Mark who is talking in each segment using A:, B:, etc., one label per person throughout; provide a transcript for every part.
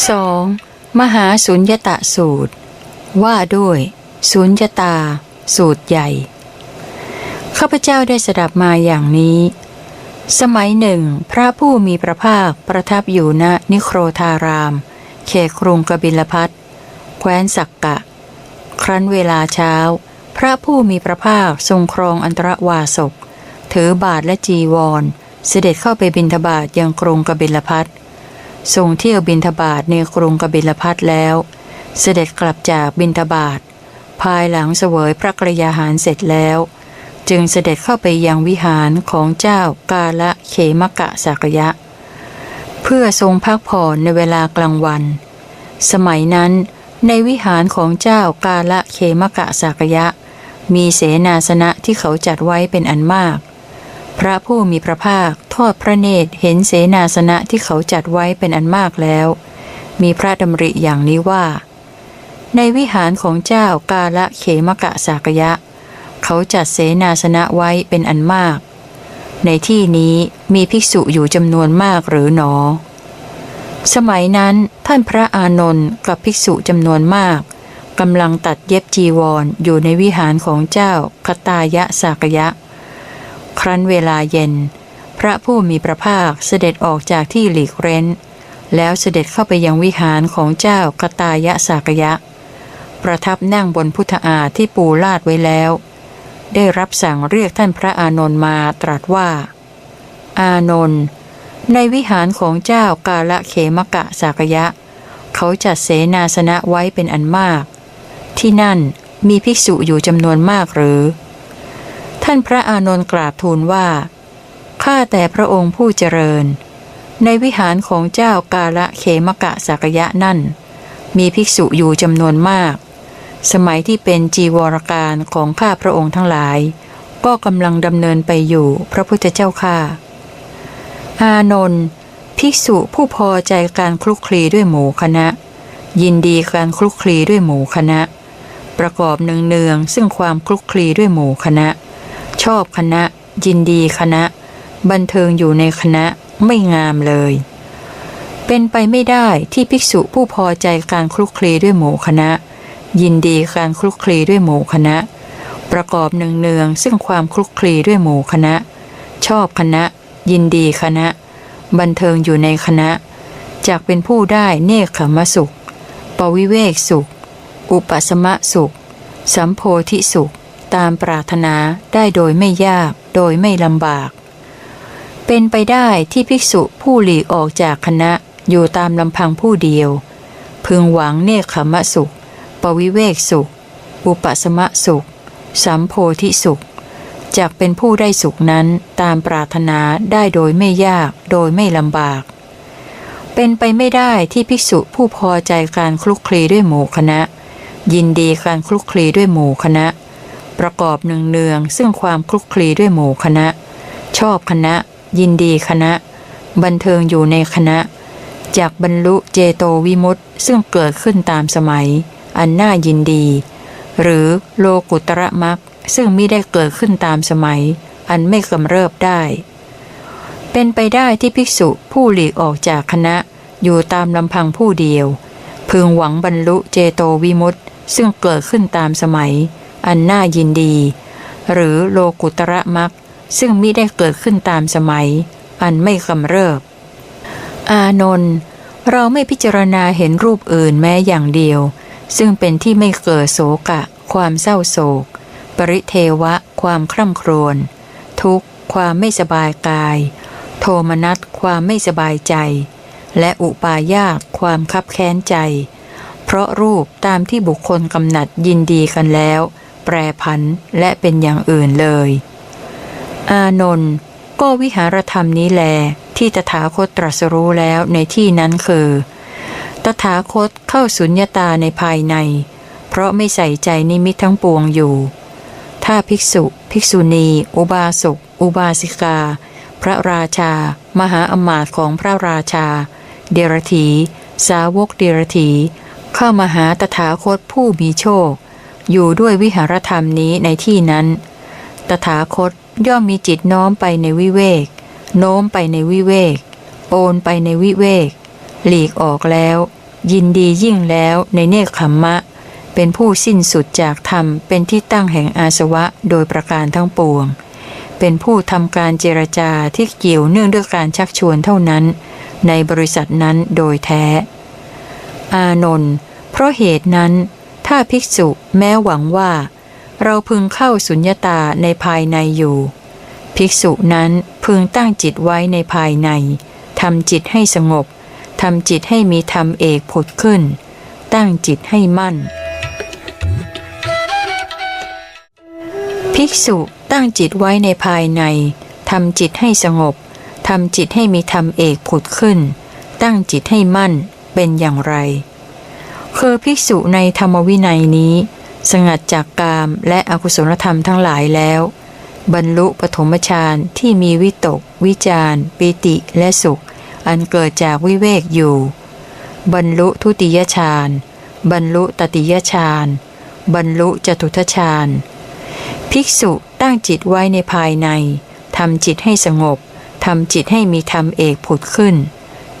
A: 2. มหาสุญญตะสูตร ว่าด้วย สุญญตา สูตรใหญ่ ข้าพเจ้าได้สดับมาอย่างนี้ สมัยหนึ่ง พระผู้มีพระภาคประทับอยู่ณนิโครธาราม เขตกรุงกบิลพัทแคว้นสักกะ ครั้นเวลาเช้า พระผู้มีพระภาคทรงครองอันตรวาสก ถือบาทและจีวร เสด็จเข้าไปบินทบาทยังกรุงกบิลพัท ทรงเที่ยวบินทบาทในกรุงกบิลพัทแล้ว เสด็จกลับจากบินทบาท ภายหลังเสวยพระกรยาหารเสร็จแล้ว จึงเสด็จเข้าไปยังวิหารของเจ้ากาละเขมกะสักยะ เพื่อทรงพักผ่อนในเวลากลางวัน สมัยนั้นในวิหารของเจ้ากาละเขมกะสักยะ มีเสนาสนะที่เขาจัดไว้เป็นอันมาก พระผู้มีพระภาคทอดพระเนตรเห็นเสนาสนะที่เขาจัดไว้เป็นอันมากแล้ว มีพระดำริอย่างนี้ว่า ในวิหารของเจ้ากาละเขมกะสากยะ เขาจัดเสนาสนะไว้เป็นอันมาก ในที่นี้มีภิกษุอยู่จำนวนมากหรือหนอ สมัยนั้นท่านพระอานนท์กับภิกษุจำนวนมากกำลังตัดเย็บจีวรออยู่ในวิหารของเจ้าคตายะสากยะ ครั้นเวลาเย็น พระผู้มีพระภาคเสด็จออกจากที่หลีกเร้น แล้วเสด็จเข้าไปยังวิหารของเจ้ากตายะสากยะ ประทับนั่งบนพุทธาที่ปูลาดไว้แล้ว ได้รับสั่งเรียกท่านพระอานนท์มาตรัสว่า อานนท์ในวิหารของเจ้ากาละเขมกะสากยะ เขาจัดเสนาสนะไว้เป็นอันมาก ที่นั่นมีภิกษุอยู่จำนวนมากหรือ ท่านพระอานนท์กราบทูลว่า ข้าแต่พระองค์ผู้เจริญ ในวิหารของเจ้ากาละเขมกะสากยะนั่น มีภิกษุอยู่จำนวนมาก สมัยที่เป็นจีวรการของข้าพระองค์ทั้งหลาย ก็กำลังดำเนินไปอยู่พระพุทธเจ้าข้าอานนท์ภิกษุผู้พอใจการคลุกคลีด้วยหมู่คณะ ยินดีการคลุกคลีด้วยหมู่คณะ ประกอบเนืองๆซึ่งความคลุกคลีด้วยหมู่คณะ ชอบคณะ ยินดีคณะ บันเทิงอยู่ในคณะไม่งามเลย เป็นไปไม่ได้ที่ภิกษุผู้พอใจการคลุกคลีด้วยหมู่คณะ ยินดีการคลุกคลีด้วยหมู่คณะ ประกอบเนืองๆซึ่งความคลุกคลีด้วยหมู่คณะ ชอบคณะ ยินดีคณะ บันเทิงอยู่ในคณะจากเป็นผู้ได้เนคขมสุข ปวิเวกสุข อุปสมะสุข สัมโพธิสุข ตามปรารถนาได้โดยไม่ยาก โดยไม่ลำบาก เป็นไปได้ที่ภิกษุผู้หลีกออกจากคณะอยู่ตามลำพังผู้เดียว พึงหวังเนคขมสุข ปวิเวกสุข อุปสมะสุข สัมโพธิสุขจากเป็นผู้ได้สุขนั้นตามปรารถนาได้โดยไม่ยาก โดยไม่ลำบาก เป็นไปไม่ได้ที่ภิกษุผู้พอใจการคลุกคลีด้วยหมู่คณะ ยินดีการคลุกคลีด้วยหมู่คณะ ประกอบเนืองๆซึ่งความคลุกคลีด้วยหมู่คณะ ชอบคณะ ยินดีคณะ บันเทิงอยู่ในคณะ จากบรรลุเจโตวิมุตติซึ่งเกิดขึ้นตามสมัย อันน่ายินดี หรือโลกุตระมักซึ่งมิได้เกิดขึ้นตามสมัย อันไม่กำเริบได้ เป็นไปได้ที่ภิกษุผู้หลีกออกจากคณะ อยู่ตามลำพังผู้เดียว พึงหวังบรรลุเจโตวิมุตติซึ่งเกิดขึ้นตามสมัย อันน่ายินดี หรือโลกุตระมักซึ่งมิได้เกิดขึ้นตามสมัย อันไม่กำเริบ อานนท์เราไม่พิจารณาเห็นรูปอื่นแม้อย่างเดียว ซึ่งเป็นที่ไม่เกิดโศกะ ความเศร้าโศก ปริเทวะ ความคร่ำครวญทุกข์ ความไม่สบายกาย โทมนัสความไม่สบายใจ และอุปายาตความคับแค้นใจ เพราะรูปตามที่บุคคลกำหนัดยินดีกันแล้ว แปรพันและเป็นอย่างอื่นเลย อานนท์ก็วิหารธรรมนี้แล ที่ตถาคตตรัสรู้แล้วในที่นั้นคือ ตถาคตเข้าสุญญตาในภายใน เพราะไม่ใส่ใจนิมิตทั้งปวงอยู่ ถ้าภิกษุ ภิกษุณี อุบาสก อุบาสิกา พระราชา มหาอมาตย์ของพระราชา เดรถี สาวกเดรถี เข้ามาหาตถาคตผู้มีโชค อยู่ด้วยวิหารธรรมนี้ในที่นั้น ตถาคตย่อมมีจิตน้อมไปในวิเวก โน้มไปในวิเวก โอนไปในวิเวก หลีกออกแล้ว ยินดียิ่งแล้วในเนคขมมะ เป็นผู้สิ้นสุดจากธรรม เป็นที่ตั้งแห่งอาสวะโดยประการทั้งปวง เป็นผู้ทำการเจรจาที่เกี่ยวเนื่องด้วยการชักชวนเท่านั้น ในบริษัทนั้นโดยแท้ อานนท์เพราะเหตุนั้น ถ้าภิกษุแม้หวังว่า เราพึงเข้าสุญญตาในภายในอยู่ ภิกษุนั้นพึงตั้งจิตไว้ในภายในทำจิตให้สงบทำจิตให้มีธรรมเอกผุดขึ้น ตั้งจิตให้มั่น ภิกษุตั้งจิตไว้ในภายในทำจิตให้สงบทำจิตให้มีธรรมเอกผุดขึ้น ตั้งจิตให้มั่นเป็นอย่างไร คือภิกษุในธรรมวินัยนี้ สงัดจากกามและอกุศลธรรมทั้งหลายแล้ว บรรลุปฐมฌานที่มีวิตก วิจารปิติและสุข อันเกิดจากวิเวกอยู่ บรรลุทุติยฌานบรรลุตติยฌานบรรลุจตุทฌานภิกษุตั้งจิตไว้ในภายในทำจิตให้สงบทำจิตให้มีธรรมเอกผุดขึ้น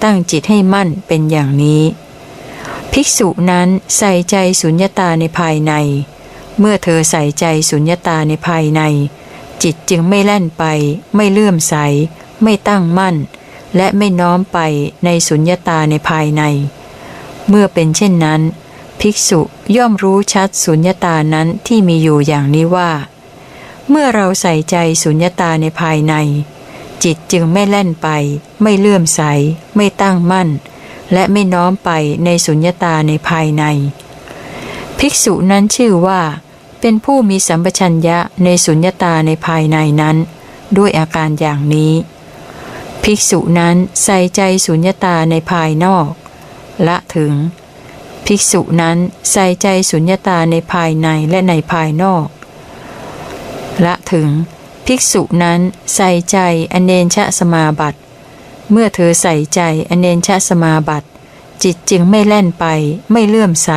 A: ตั้งจิตให้มั่นเป็นอย่างนี้ ภิกษุนั้นใส่ใจสุญญตาในภายใน เมื่อเธอใส่ใจสุญญตาในภายใน จิตจึงไม่แล่นไป ไม่เลื่อมใส ไม่ตั้งมั่น และไม่น้อมไปในสุญญตาในภายใน เมื่อเป็นเช่นนั้น ภิกษุย่อมรู้ชัดสุญญตานั้นที่มีอยู่อย่างนี้ว่า เมื่อเราใส่ใจสุญญตาในภายใน จิตจึงไม่แล่นไป ไม่เลื่อมใส ไม่ตั้งมั่น และไม่น้อมไปในสุญญตาในภายใน ภิกษุนั้นชื่อว่า เป็นผู้มีสัมปชัญญะในสุญญตาในภายในนั้น ด้วยอาการอย่างนี้ ภิกษุนั้นใส่ใจสุญญตาในภายนอก ละถึง ภิกษุนั้นใส่ใจสุญญตาในภายในและในภายนอก ละถึง ภิกษุนั้นใส่ใจอเนนชะสมาบัติ เมื่อเธอใส่ใจอเนนชะสมาบัติ จิตจึงไม่แล่นไป ไม่เลื่อมใส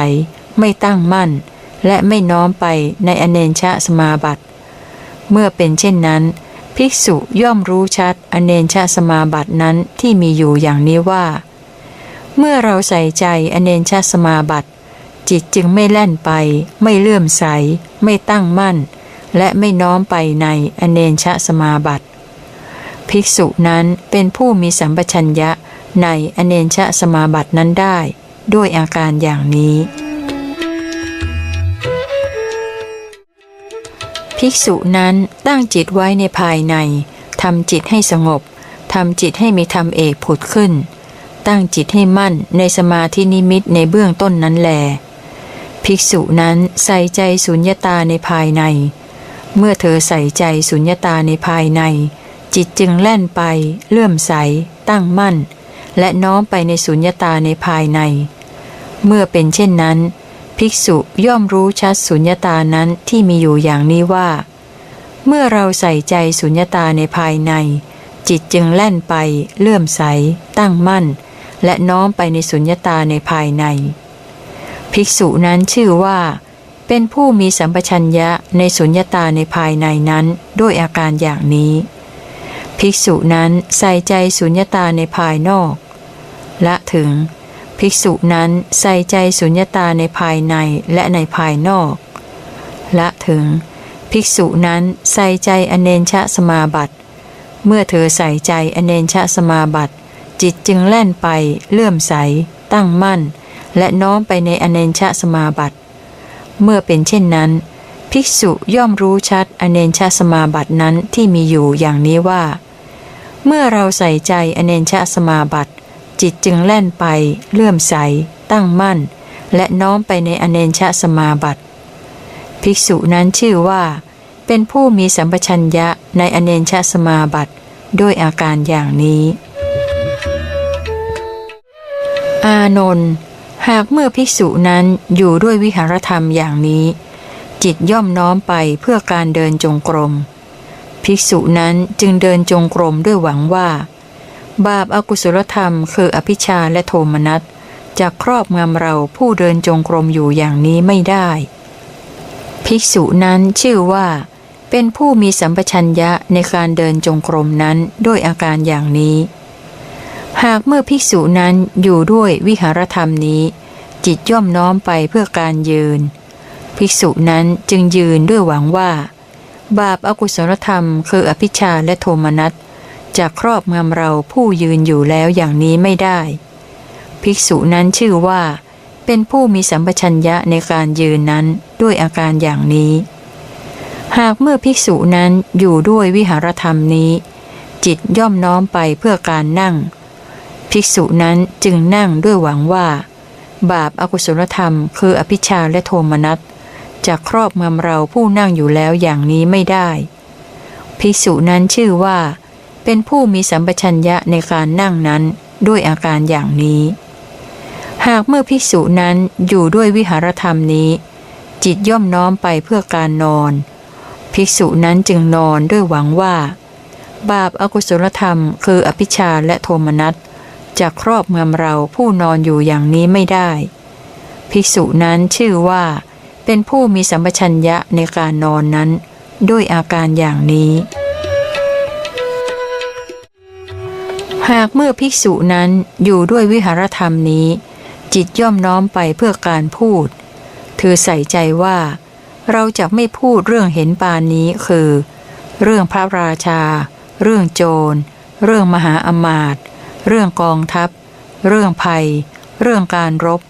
A: ไม่ตั้งมั่น และไม่น้อมไปในอเนนชะสมาบัติ เมื่อเป็นเช่นนั้น ภิกษุย่อมรู้ชัดอเนนชะสมาบัตินั้นที่มีอยู่อย่างนี้ว่า เมื่อเราใส่ใจอเนนชะสมาบัติ จิตจึงไม่แล่นไป ไม่เลื่อมใส ไม่ตั้งมั่น และไม่น้อมไปในอเนนชะสมาบัติ ภิกษุนั้นเป็นผู้มีสัมปชัญญะในอเนชะสมาบัตินั้นได้ ด้วยอาการอย่างนี้ ภิกษุนั้นตั้งจิตไว้ในภายในทำจิตให้สงบทำจิตให้มีธรรมเอกผุดขึ้น ตั้งจิตให้มั่นในสมาธินิมิตในเบื้องต้นนั้นแล ภิกษุนั้นใส่ใจสุญญตาในภายใน เมื่อเธอใส่ใจสุญญตาในภายใน จิตจึงแล่นไป เลื่อมใส ตั้งมั่น และน้อมไปในสุญญตาในภายใน เมื่อเป็นเช่นนั้น ภิกษุย่อมรู้ชัดสุญญตานั้นที่มีอยู่อย่างนี้ว่า เมื่อเราใส่ใจสุญญตาในภายใน จิตจึงแล่นไป เลื่อมใส ตั้งมั่น และน้อมไปในสุญญตาในภายใน ภิกษุนั้นชื่อว่าเป็นผู้มีสัมปชัญญะในสุญญตาในภายในนั้นด้วยอาการอย่างนี้ ภิกษุนั้นใส่ใจสุญญตาในภายนอก ละถึง ภิกษุนั้นใส่ใจสุญญตาในภายในและในภายนอก ละถึง ภิกษุนั้นใส่ใจอเนนชะสมาบัติ เมื่อเธอใส่ใจอเนนชะสมาบัติ จิตจึงแล่นไป เลื่อมใส ตั้งมั่น และน้อมไปในอเนนชะสมาบัติ เมื่อเป็นเช่นนั้น ภิกษุย่อมรู้ชัดอเนชะสมาบัตินั้นที่มีอยู่อย่างนี้ว่า เมื่อเราใส่ใจอเนชะสมาบัติ จิตจึงแล่นไป เลื่อมใส ตั้งมั่น และน้อมไปในอเนชะสมาบัติ ภิกษุนั้นชื่อว่า เป็นผู้มีสัมปชัญญะในอเนชะสมาบัติด้วยอาการอย่างนี้ อานนท์หากเมื่อภิกษุนั้นอยู่ด้วยวิหารธรรมอย่างนี้ จิตย่อมน้อมไปเพื่อการเดินจงกรม ภิกษุนั้นจึงเดินจงกรมด้วยหวังว่า บาปอากุศลธรรมคืออภิชาและโทมนัสจะครอบงำเราผู้เดินจงกรมอยู่อย่างนี้ไม่ได้ ภิกษุนั้นชื่อว่า เป็นผู้มีสัมปชัญญะในการเดินจงกรมนั้นด้วยอาการอย่างนี้ หากเมื่อภิกษุนั้นอยู่ด้วยวิหารธรรมนี้ จิตย่อมน้อมไปเพื่อการยืน ภิกษุนั้นจึงยืนด้วยหวังว่า บาปอากุศลธรรมคืออภิชาและโทมนัสจะครอบงำเราผู้ยืนอยู่แล้วอย่างนี้ไม่ได้ ภิกษุนั้นชื่อว่า เป็นผู้มีสัมปชัญญะในการยืนนั้นด้วยอาการอย่างนี้ หากเมื่อภิกษุนั้นอยู่ด้วยวิหารธรรมนี้ จิตย่อมน้อมไปเพื่อการนั่ง ภิกษุนั้นจึงนั่งด้วยหวังว่า บาปอากุศลธรรมคืออภิชาและโทมนัส จะครอบงำเราผู้นั่งอยู่แล้วอย่างนี้ไม่ได้ ภิกษุนั้นชื่อว่า เป็นผู้มีสัมปชัญญะในการนั่งนั้นด้วยอาการอย่างนี้ หากเมื่อภิกษุนั้นอยู่ด้วยวิหารธรรมนี้ จิตย่อมน้อมไปเพื่อการนอน ภิกษุนั้นจึงนอนด้วยหวังว่า บาปอากุศลธรรมคืออภิชาและโทมนัสจะครอบงำเราผู้นอนอยู่อย่างนี้ไม่ได้ ภิกษุนั้นชื่อว่า เป็นผู้มีสัมปชัญญะในการนอนนั้น ด้วยอาการอย่างนี้ หากเมื่อภิกษุนั้นอยู่ด้วยวิหารธรรมนี้ จิตย่อมน้อมไปเพื่อการพูด เธอใส่ใจว่า เราจะไม่พูดเรื่องเห็นปานนี้คือ เรื่องพระราชา เรื่องโจร เรื่องมหาอมาตย์เรื่องกองทัพ เรื่องภัย เรื่องการรบ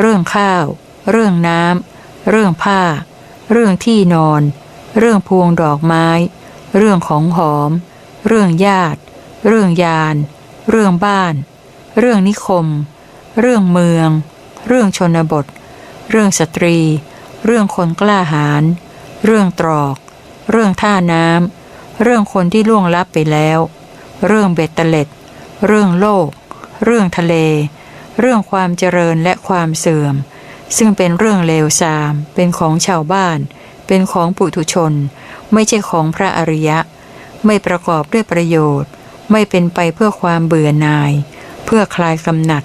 A: เรื่องข้าว เรื่องน้ำ เรื่องผ้า เรื่องที่นอน เรื่องพวงดอกไม้ เรื่องของหอม เรื่องญาติ เรื่องยาน เรื่องบ้าน เรื่องนิคม เรื่องเมือง เรื่องชนบท เรื่องสตรี เรื่องคนกล้าหาญ เรื่องตรอก เรื่องท่าน้ำ เรื่องคนที่ล่วงลับไปแล้ว เรื่องเบ็ดเตล็ด เรื่องโลก เรื่องทะเล เรื่องความเจริญและความเสื่อม ซึ่งเป็นเรื่องเลวทราม เป็นของชาวบ้าน เป็นของปุถุชน ไม่ใช่ของพระอริยะ ไม่ประกอบด้วยประโยชน์ ไม่เป็นไปเพื่อความเบื่อหน่าย เพื่อคลายกำหนัด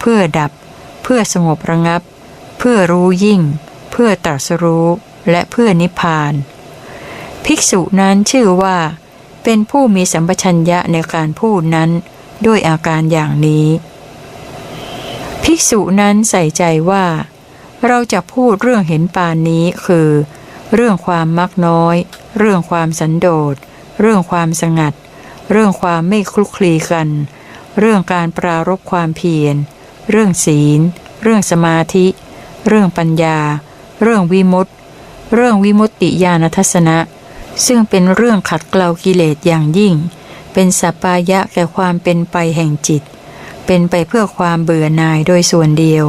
A: เพื่อดับ เพื่อสงบระงับ เพื่อรู้ยิ่ง เพื่อตรัสรู้ และเพื่อนิพพาน ภิกษุนั้นชื่อว่า เป็นผู้มีสัมปชัญญะในการพูดนั้น ด้วยอาการอย่างนี้ ภิกษุนั้นใส่ใจว่า เราจะพูดเรื่องเห็นปานนี้คือ เรื่องความมักน้อย เรื่องความสันโดษ เรื่องความสงัด เรื่องความไม่คลุกคลีกัน เรื่องการปรารบความเพียร เรื่องศีล เรื่องสมาธิ เรื่องปัญญา เรื่องวิมุตติ เรื่องวิมุตติญาณทัศนะ ซึ่งเป็นเรื่องขัดเกลากิเลสอย่างยิ่ง เป็นสัปปายะแก่ความเป็นไปแห่งจิต เป็นไปเพื่อความเบื่อหน่ายโดยส่วนเดียว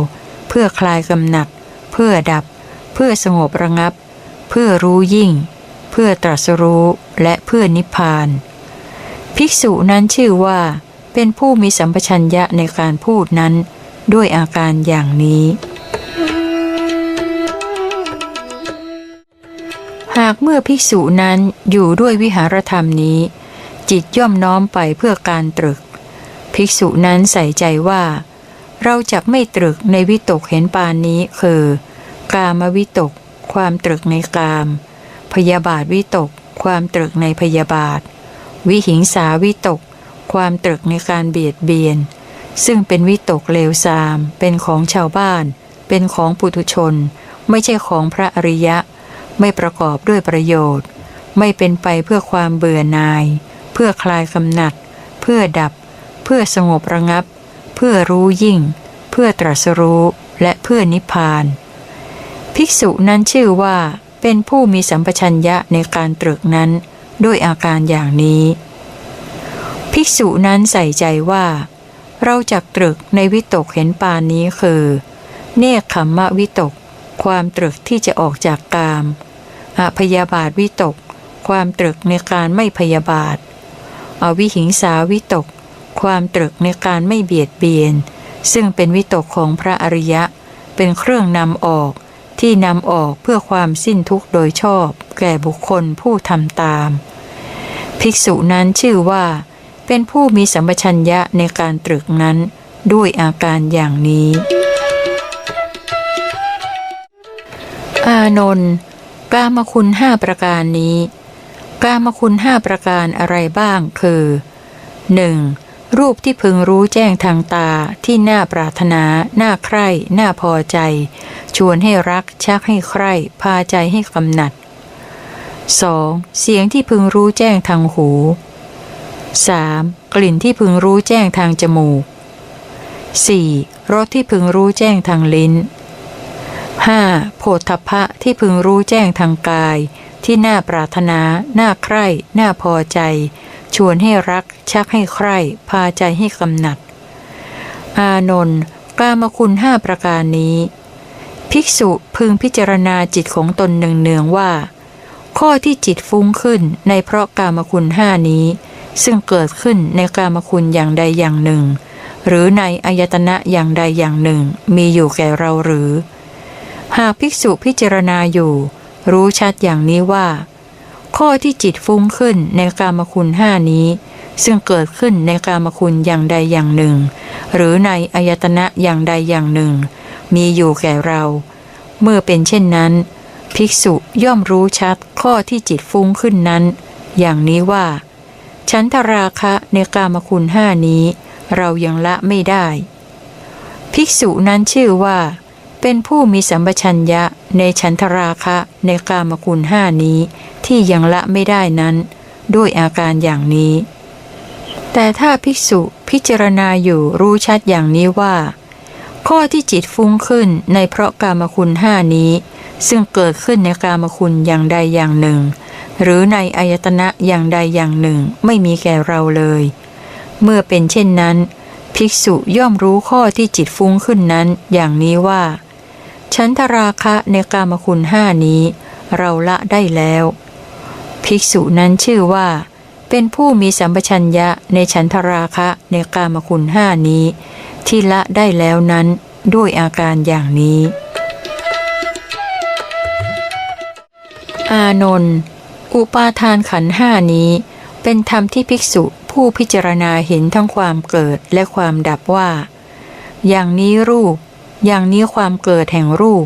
A: เพื่อคลายกำหนัด เพื่อดับ เพื่อสงบระงับ เพื่อรู้ยิ่ง เพื่อตรัสรู้และเพื่อนิพพาน ภิกษุนั้นชื่อว่า เป็นผู้มีสัมปชัญญะในการพูดนั้น ด้วยอาการอย่างนี้ หากเมื่อภิกษุนั้นอยู่ด้วยวิหารธรรมนี้ จิตย่อมน้อมไปเพื่อการตรึก ภิกษุนั้นใส่ใจว่า เราจะไม่ตรึกในวิตกเห็นปานนี้คือ กามวิตก ความตรึกในกาม พยาบาทวิตก ความตรึกในพยาบาท วิหิงสาวิตก ความตรึกในการเบียดเบียน ซึ่งเป็นวิตกเลวทราม เป็นของชาวบ้าน เป็นของปุถุชน ไม่ใช่ของพระอริยะ ไม่ประกอบด้วยประโยชน์ ไม่เป็นไปเพื่อความเบื่อหน่าย เพื่อคลายกำหนัด เพื่อดับ เพื่อสงบระงับ เพื่อรู้ยิ่ง เพื่อตรัสรู้และเพื่อนิพพาน ภิกษุนั้นชื่อว่าเป็นผู้มีสัมปชัญญะในการตรึกนั้นด้วยอาการอย่างนี้ ภิกษุนั้นใส่ใจว่า เราจักตรึกในวิตกเห็นปานนี้คือ เนคขมมะวิตก ความตรึกที่จะออกจากกามอพยาบาทวิตก ความตรึกในการไม่พยาบาท อวิหิงสาวิตก ความตรึกในการไม่เบียดเบียน ซึ่งเป็นวิตกของพระอริยะ เป็นเครื่องนำออกที่นำออกเพื่อความสิ้นทุกข์โดยชอบ แก่บุคคลผู้ทำตาม ภิกษุนั้นชื่อว่า เป็นผู้มีสัมปชัญญะในการตรึกนั้น ด้วยอาการอย่างนี้ อานนท์กามคุณห้าประการนี้ กามคุณห้าประการอะไรบ้างคือ 1. รูปที่พึงรู้แจ้งทางตาที่น่าปรารถนา น่าใคร่ น่าพอใจ ชวนให้รัก ชักให้ใคร่ พาใจให้กำหนัด 2. เสียงที่พึงรู้แจ้งทางหู 3. กลิ่นที่พึงรู้แจ้งทางจมูก 4. รสที่พึงรู้แจ้งทางลิ้น 5. โผฏฐัพพะที่พึงรู้แจ้งทางกาย ที่น่าปรารถนา น่าใคร่ น่าพอใจ ชวนให้รัก ชักให้ใคร่พาใจให้กำหนัด อานนท์กามคุณห้าประการนี้ ภิกษุพึงพิจารณาจิตของตนเนืองๆว่า ข้อที่จิตฟุ้งขึ้นในเพราะกามคุณห้านี้ ซึ่งเกิดขึ้นในกามคุณอย่างใดอย่างหนึ่ง หรือในอายตนะอย่างใดอย่างหนึ่ง มีอยู่แก่เราหรือ หากภิกษุพิจารณาอยู่ รู้ชัดอย่างนี้ว่า ข้อที่จิตฟุ้งขึ้นในกามคุณห้านี้ ซึ่งเกิดขึ้นในกามคุณอย่างใดอย่างหนึ่ง หรือในอายตนะอย่างใดอย่างหนึ่ง มีอยู่แก่เรา เมื่อเป็นเช่นนั้น ภิกษุย่อมรู้ชัดข้อที่จิตฟุ้งขึ้นนั้น อย่างนี้ว่า ฉันทราคะในกามคุณห้านี้ เรายังละไม่ได้ ภิกษุนั้นชื่อว่า เป็นผู้มีสัมปชัญญะในฉันทราคะในกามคุณห้านี้ ที่ยังละไม่ได้นั้น ด้วยอาการอย่างนี้ แต่ถ้าภิกษุพิจารณาอยู่รู้ชัดอย่างนี้ว่า ข้อที่จิตฟุ้งขึ้นในเพราะกามคุณห้านี้ ซึ่งเกิดขึ้นในกามคุณอย่างใดอย่างหนึ่ง หรือในอายตนะอย่างใดอย่างหนึ่งไม่มีแก่เราเลย เมื่อเป็นเช่นนั้น ภิกษุย่อมรู้ข้อที่จิตฟุ้งขึ้นนั้นอย่างนี้ว่าฉันทราคะในกามคุณห้านี้ เราละได้แล้ว ภิกษุนั้นชื่อว่า เป็นผู้มีสัมปชัญญะในฉันทราคะในกามคุณห้านี้ ที่ละได้แล้วนั้นด้วยอาการอย่างนี้ อานนท์อุปาทานขันห้านี้ เป็นธรรมที่ภิกษุผู้พิจารณาเห็นทั้งความเกิดและความดับว่า อย่างนี้รูป อย่างนี้ความเกิดแห่งรูป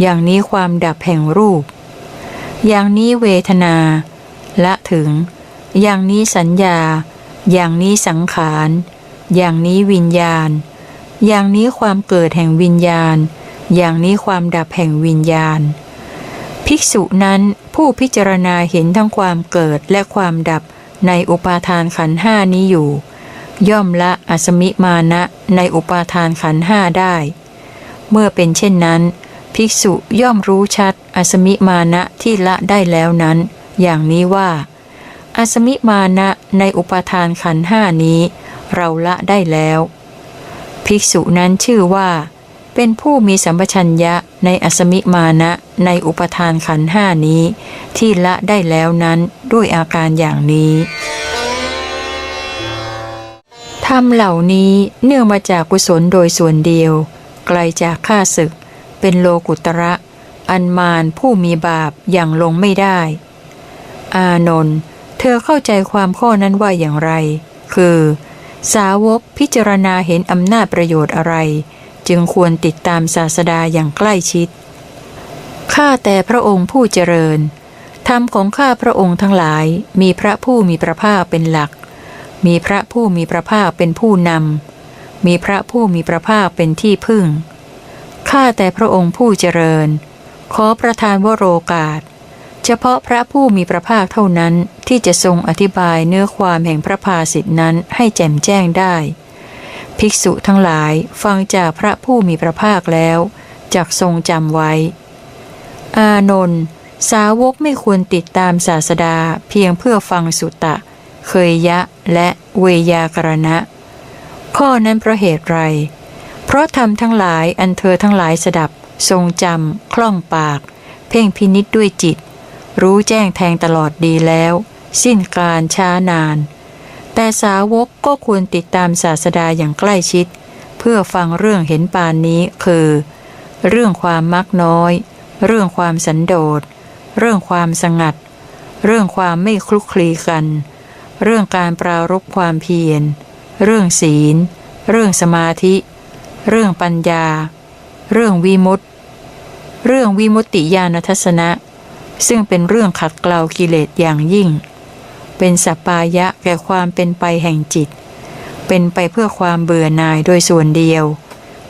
A: อย่างนี้ความดับแห่งรูป อย่างนี้เวทนาละถึง อย่างนี้สัญญา อย่างนี้สังขาร อย่างนี้วิญญาณ อย่างนี้ความเกิดแห่งวิญญาณ อย่างนี้ความดับแห่งวิญญาณ ภิกษุนั้นผู้พิจารณาเห็นทั้งความเกิดและความดับในอุปาทานขันห้านี้อยู่ ย่อมละอสมิมานะในอุปาทานขันห้าได้ เมื่อเป็นเช่นนั้น ภิกษุย่อมรู้ชัด อสมิมานะที่ละได้แล้วนั้น อย่างนี้ว่า อสมิมานะในอุปทานขันห้านี้ เราละได้แล้ว ภิกษุนั้นชื่อว่า เป็นผู้มีสัมปชัญญะในอสมิมานะในอุปทานขันห้านี้ ที่ละได้แล้วนั้นด้วยอาการอย่างนี้ธรรมเหล่านี้เนื่องมาจากกุศลโดยส่วนเดียว ไกลจากข้าศึก เป็นโลกุตระ อันมานผู้มีบาปอย่างลงไม่ได้ อานนท์เธอเข้าใจความข้อนั้นว่าอย่างไร คือ สาวกพิจารณาเห็นอำนาจประโยชน์อะไร จึงควรติดตามศาสดาอย่างใกล้ชิด ข้าแต่พระองค์ผู้เจริญ ธรรมของข้าพระองค์ทั้งหลาย มีพระผู้มีพระภาคเป็นหลัก มีพระผู้มีพระภาคเป็นผู้นำมีพระผู้มีพระภาคเป็นที่พึ่ง ข้าแต่พระองค์ผู้เจริญ ขอประทานวโรกาส เฉพาะพระผู้มีพระภาคเท่านั้นที่จะทรงอธิบายเนื้อความแห่งพระภาสิทธินั้นให้แจ่มแจ้งได้ ภิกษุทั้งหลายฟังจากพระผู้มีพระภาคแล้วจักทรงจำไว้ อานนท์สาวกไม่ควรติดตามศาสดาเพียงเพื่อฟังสุตตะเคยยะและเวยากรณะ ข้อนั้นเพราะเหตุไร เพราะทำทั้งหลายอันเธอทั้งหลายสดับ ทรงจำคล่องปาก เพ่งพินิษด้วยจิต รู้แจ้งแทงตลอดดีแล้ว สิ้นการช้านาน แต่สาวกก็ควรติดตามศาสดาอย่างใกล้ชิด เพื่อฟังเรื่องเห็นปานนี้คือ เรื่องความมักน้อย เรื่องความสันโดษ เรื่องความสงัด เรื่องความไม่คลุกคลีกัน เรื่องการปรารบความเพียร เรื่องศีล เรื่องสมาธิ เรื่องปัญญา เรื่องวิมุตติ เรื่องวิมุตติญาณทัศนะ ซึ่งเป็นเรื่องขัดเกลากิเลสอย่างยิ่ง เป็นสัปายะแก่ความเป็นไปแห่งจิตเเป็นไปเพื่อความเบื่อหน่ายโดยส่วนเดียว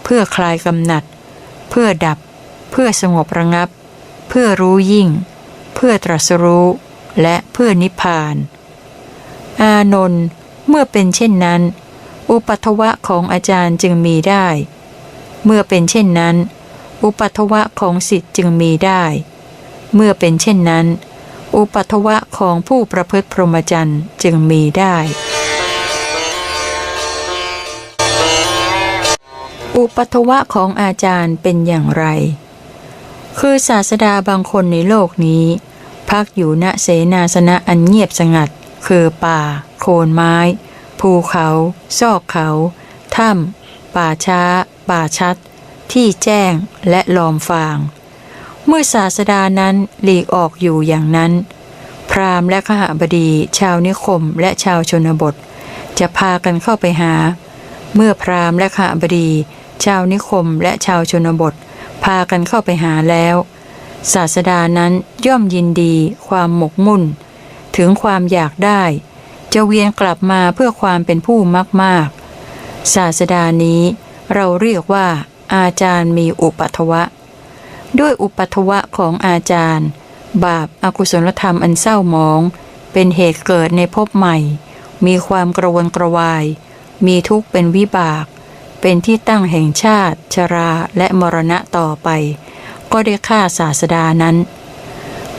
A: เพื่อคลายกำหนัด เพื่อดับ เพื่อสงบระงับ เพื่อรู้ยิ่ง เพื่อตรัสรู้และเพื่อนิพพาน อานนท์เมื่อเป็นเช่นนั้น อุปัทวะของอาจารย์จึงมีได้ เมื่อเป็นเช่นนั้น อุปัทวะของสิทธิ์จึงมีได้ เมื่อเป็นเช่นนั้น อุปัทวะของผู้ประพฤติพรหมจรรย์จึงมีได้ อุปัทวะของอาจารย์เป็นอย่างไร คือศาสดาบางคนในโลกนี้ พักอยู่ณเสนาสนะอันเงียบสงัด คือป่า โคนไม้ ภูเขา ซอกเขา ถ้ำป่าช้า ป่าชัด ที่แจ้งและลอมฟาง เมื่อศาสดานั้นหลีกออกอยู่อย่างนั้น พราหมณ์และขหบดี ชาวนิคมและชาวชนบท จะพากันเข้าไปหา เมื่อพราหมณ์และขหบดี ชาวนิคมและชาวชนบท พากันเข้าไปหาแล้ว ศาสดานั้นย่อมยินดี ความหมกมุ่น ถึงความอยากได้ จะเวียนกลับมาเพื่อความเป็นผู้มากๆ ศาสดานี้เราเรียกว่า อาจารย์มีอุปัทวะ ด้วยอุปัทวะของอาจารย์ บาปอากุศลธรรมอันเศร้าหมอง เป็นเหตุเกิดในภพใหม่ มีความกระวนกระวาย มีทุกข์เป็นวิบาก เป็นที่ตั้งแห่งชาติ ชราและมรณะต่อไป ก็ได้ฆ่าศาสดานั้น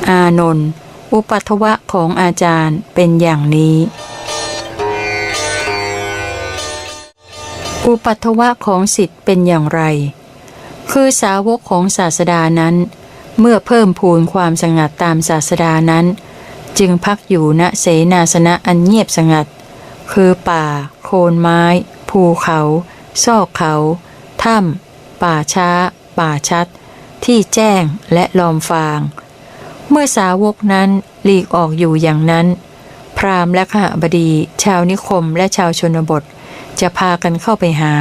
A: อานนท์ อุปัทวะของอาจารย์เป็นอย่างนี้ อุปัทวะของสิทธิ์เป็นอย่างไร คือสาวกของศาสดานั้น เมื่อเพิ่มพูนความสงัดตามศาสดานั้น จึงพักอยู่ณเสนาสนะอันเงียบสงัด คือป่า โคนไม้ ภูเขา ซอกเขา ถ้ำป่าช้า ป่าชัด ที่แจ้งและลอมฟาง เมื่อสาวกนั้นหลีกออกอยู่อย่างนั้น พราหมณ์และขหบดี ชาวนิคมและชาวชนบท จะพากันเข้าไปหา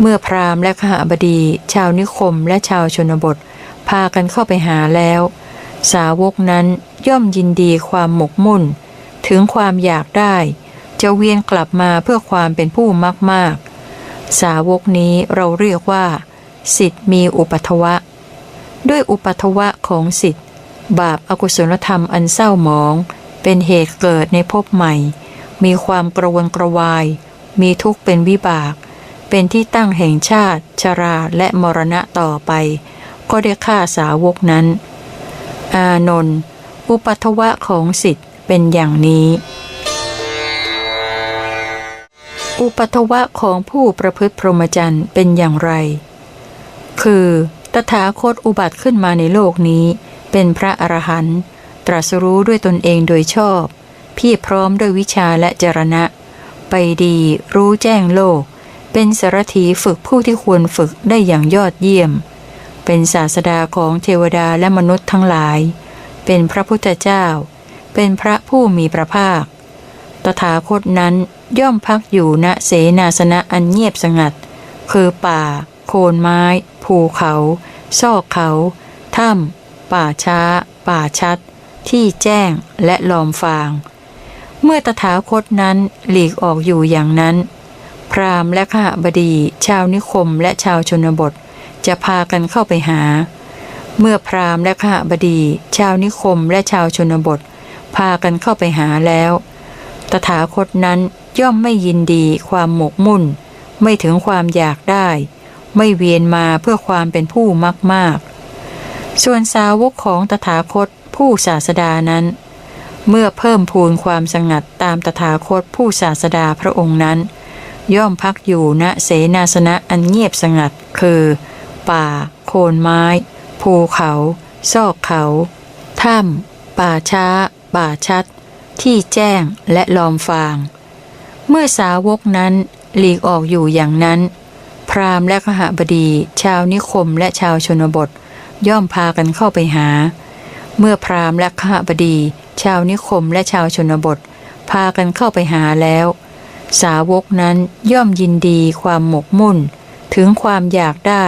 A: เมื่อพราหมณ์และขหบดี ชาวนิคมและชาวชนบท พากันเข้าไปหาแล้ว สาวกนั้นย่อมยินดีความหมกมุ่น ถึงความอยากได้ จะเวียนกลับมาเพื่อความเป็นผู้มากๆ สาวกนี้เราเรียกว่า สิทธิ์มีอุปัทวะ ด้วยอุปัทวะของสิทธิ บาปอากุศลธรรมอันเศร้าหมอง เป็นเหตุเกิดในภพใหม่ มีความกระวนกระวาย มีทุกข์เป็นวิบาก เป็นที่ตั้งแห่งชาติ ชราและมรณะต่อไป ก็ได้ฆ่าสาวกนั้น อานนท์อุปัทวะของสิทธิ์เป็นอย่างนี้ อุปัทวะของผู้ประพฤติพรหมจรรย์เป็นอย่างไร คือ ตถาคตอุบัติขึ้นมาในโลกนี้ เป็นพระอรหันต์ตรัสรู้ด้วยตนเองโดยชอบ พี่พร้อมด้วยวิชาและจรณะ ไปดีรู้แจ้งโลก เป็นสารถีฝึกผู้ที่ควรฝึกได้อย่างยอดเยี่ยม เป็นศาสดาของเทวดาและมนุษย์ทั้งหลาย เป็นพระพุทธเจ้า เป็นพระผู้มีพระภาค ตถาคตนั้นย่อมพักอยู่ณเสนาสนะอันเงียบสงัด คือป่า โคนไม้ ภูเขา ซอกเขา ถ้ำ ป่าช้า ป่าชัด ที่แจ้งและลอมฟาง เมื่อตถาคตนั้นหลีกออกอยู่อย่างนั้น พราหมณ์และข้าบดี ชาวนิคมและชาวชนบท จะพากันเข้าไปหา เมื่อพราหมณ์และข้าบดี ชาวนิคมและชาวชนบท พากันเข้าไปหาแล้ว ตถาคตนั้นย่อมไม่ยินดีความหมกมุ่น ไม่ถึงความอยากได้ ไม่เวียนมาเพื่อความเป็นผู้มากๆ ส่วนสาวกของตถาคตผู้ศาสดานั้น เมื่อเพิ่มพูนความสงัดตามตถาคตผู้ศาสดาพระองค์นั้น ย่อมพักอยู่ณเสนาสนะอันเงียบสงัด คือ ป่า โคนไม้ ภูเขา ซอกเขา ถ้ำป่าช้า ป่าชัด ที่แจ้งและลอมฟาง เมื่อสาวกนั้นหลีกออกอยู่อย่างนั้น พราหมณ์และขหบดี ชาวนิคมและชาวชนบท ย่อมพากันเข้าไปหา เมื่อพราหมณ์และขหบดี ชาวนิคมและชาวชนบท พากันเข้าไปหาแล้ว สาวกนั้นย่อมยินดีความหมกมุ่น ถึงความอยากได้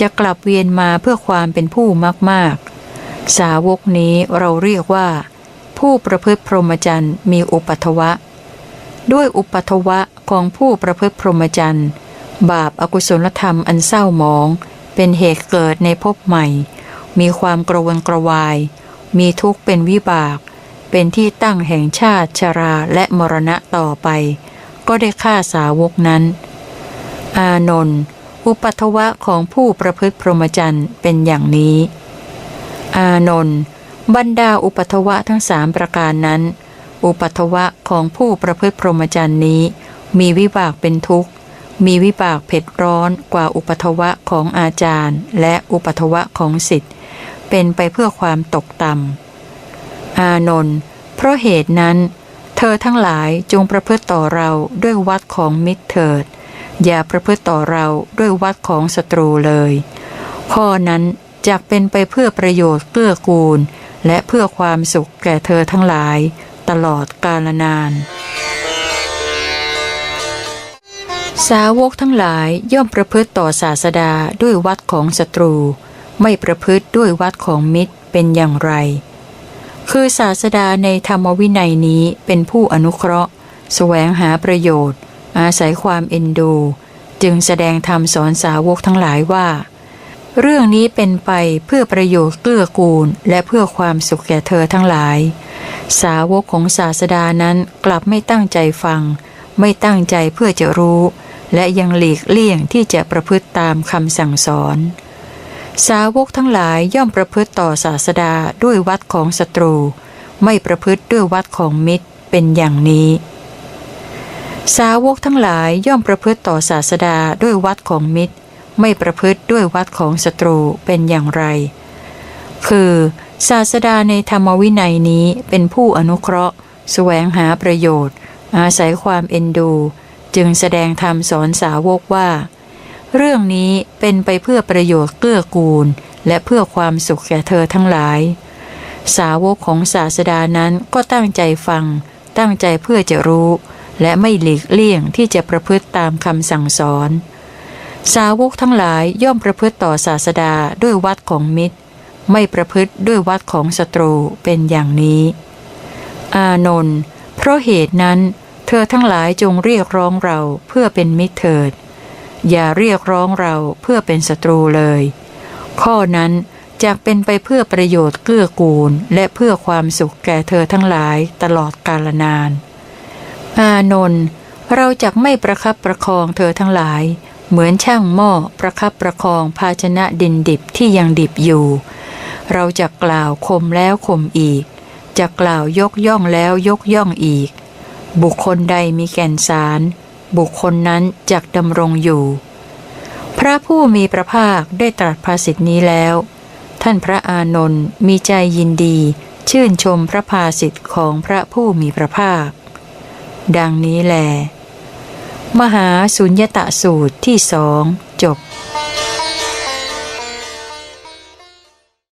A: จะกลับเวียนมาเพื่อความเป็นผู้มาก ๆ สาวกนี้เราเรียกว่า ผู้ประพฤติพรหมจรรย์มีอุปัทวะ ด้วยอุปัทวะของผู้ประพฤติพรหมจรรย์บาปอากุศลธรรมอันเศร้าหมอง เป็นเหตุเกิดในภพใหม่ มีความกระวนกระวาย มีทุกข์เป็นวิบาก เป็นที่ตั้งแห่งชาติชราและมรณะต่อไป ก็ได้ฆ่าสาวกนั้น อานนท์อุปัทวะของผู้ประพฤติพรหมจรรย์เป็นอย่างนี้ อานนท์บรรดาอุปัทวะทั้งสามประการนั้น อุปัทวะของผู้ประพฤติพรหมจรรย์นี้ มีวิบากเป็นทุกข์ มีวิบากเผ็ดร้อนกว่าอุปทวะของอาจารย์ และอุปทวะของสิทธิ์ เป็นไปเพื่อความตกต่ำอานนท์เพราะเหตุนั้น เธอทั้งหลายจงประพฤติต่อเราด้วยวัดของมิตรเถิด อย่าประพฤติต่อเราด้วยวัดของศัตรูเลย ข้อนั้นจักเป็นไปเพื่อประโยชน์เกื้อกูล และเพื่อความสุขแก่เธอทั้งหลาย ตลอดกาลนาน สาวกทั้งหลายย่อมประพฤติต่อศาสดาด้วยวัดของศัตรู ไม่ประพฤติด้วยวัดของมิตรเป็นอย่างไร คือศาสดาในธรรมวินัยนี้เป็นผู้อนุเคราะห์ แสวงหาประโยชน์ อาศัยความเอ็นดู จึงแสดงธรรมสอนสาวกทั้งหลายว่า เรื่องนี้เป็นไปเพื่อประโยชน์เกื้อกูลและเพื่อความสุขแก่เธอทั้งหลาย สาวกของศาสดานั้นกลับไม่ตั้งใจฟัง ไม่ตั้งใจเพื่อจะรู้ และยังหลีกเลี่ยงที่จะประพฤติตามคำสั่งสอน สาวกทั้งหลายย่อมประพฤติต่อศาสดาด้วยวัดของศัตรู ไม่ประพฤติด้วยวัดของมิตรเป็นอย่างนี้ สาวกทั้งหลายย่อมประพฤติต่อศาสดาด้วยวัดของมิตร ไม่ประพฤติด้วยวัดของศัตรูเป็นอย่างไร คือศาสดาในธรรมวินัยนี้เป็นผู้อนุเคราะห์ แสวงหาประโยชน์ อาศัยความเอ็นดู จึงแสดงธรรมสอนสาวกว่า เรื่องนี้เป็นไปเพื่อประโยชน์เกื้อกูล และเพื่อความสุขแก่เธอทั้งหลาย สาวกของศาสดานั้นก็ตั้งใจฟัง ตั้งใจเพื่อจะรู้ และไม่หลีกเลี่ยงที่จะประพฤติตามคำสั่งสอน สาวกทั้งหลายย่อมประพฤติต่อศาสดาด้วยวัดของมิตร ไม่ประพฤติด้วยวัดของศัตรูเป็นอย่างนี้ อานนท์เพราะเหตุนั้น เธอทั้งหลายจงเรียกร้องเราเพื่อเป็นมิตรเถิด อย่าเรียกร้องเราเพื่อเป็นศัตรูเลย ข้อนั้นจะเป็นไปเพื่อประโยชน์เกื้อกูล และเพื่อความสุขแก่เธอทั้งหลายตลอดกาลนาน อานนท์เราจะไม่ประคับประคองเธอทั้งหลาย เหมือนช่างหม้อประคับประคองภาชนะดินดิบที่ยังดิบอยู่ เราจะกล่าวคมแล้วคมอีก จะกล่าวยกย่องแล้วยกย่องอีก บุคคลใดมีแก่นสาร บุคคลนั้นจักดำรงอยู่ พระผู้มีพระภาคได้ตรัสภาษิตนี้แล้ว ท่านพระอานนท์มีใจยินดี ชื่นชมพระภาษิตของพระผู้มีพระภาค ดังนี้แล มหาสุญญตสูตรที่สองจบ